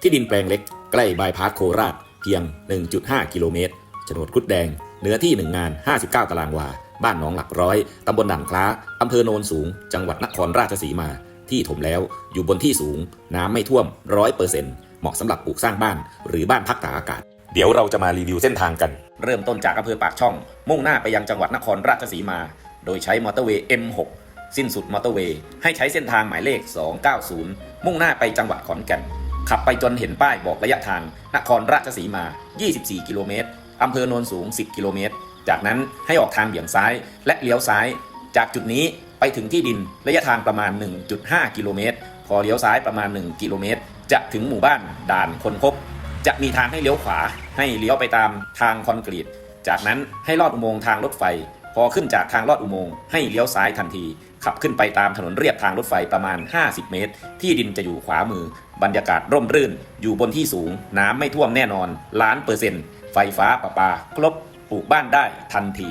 ที่ดินแปลงเล็กใกล้บายพาสโคราชเพียง 1.5 กิโลเมตรโฉนดคุดแดง เนื้อที่ 1 งาน 59 ตารางวา บ้านหนองหลักร้อย ตำบลด่านคล้า อำเภอโนนสูง จังหวัดนครราชสีมา ที่ถมแล้ว อยู่บนที่สูง น้ำไม่ท่วม 100%เหมาะสำหรับปลูกสร้างบ้าน หรือบ้านพักตากอากาศ เดี๋ยวเราจะมารีวิวเส้นทางกัน เริ่มต้นจากอำเภอปากช่อง มุ่งหน้าไปยังจังหวัดนครราชสีมา โดยใช้มอเตอร์เวย์ M6 สิ้นสุดมอเตอร์เวย์ให้ใช้เส้นทางหมายเลข 290 มุ่งหน้าไปจังหวัดขอนแก่น ขับไปจนเห็นป้ายบอกระยะทาง นครราชสีมา 24 กิโลเมตร อำเภอโนนสูง 10 กิโลเมตร จากนั้นให้ออกทางเบี่ยงซ้ายและเลี้ยวซ้าย จากจุดนี้ไปถึงที่ดินระยะทางประมาณ 1.5 กิโลเมตร พอเลี้ยวซ้ายประมาณ 1 กิโลเมตร จะถึงหมู่บ้านด่านคนพบ จะมีทางให้เลี้ยวขวา ให้เลี้ยวไปตามทางคอนกรีต จากนั้นให้ลอดอุโมงค์ทางรถไฟ พอขึ้นจากทางลอดอุโมงค์ให้เลี้ยวซ้ายทันที ขับขึ้นไปตามถนนเรียบทางรถไฟประมาณ 50 เมตร ที่ดินจะอยู่ขวามือ บรรยากาศร่มรื่น อยู่บนที่สูง น้ำไม่ท่วมแน่นอน ล้านเปอร์เซ็นต์ ไฟฟ้าประปา ครบ ปลูกบ้านได้ทันที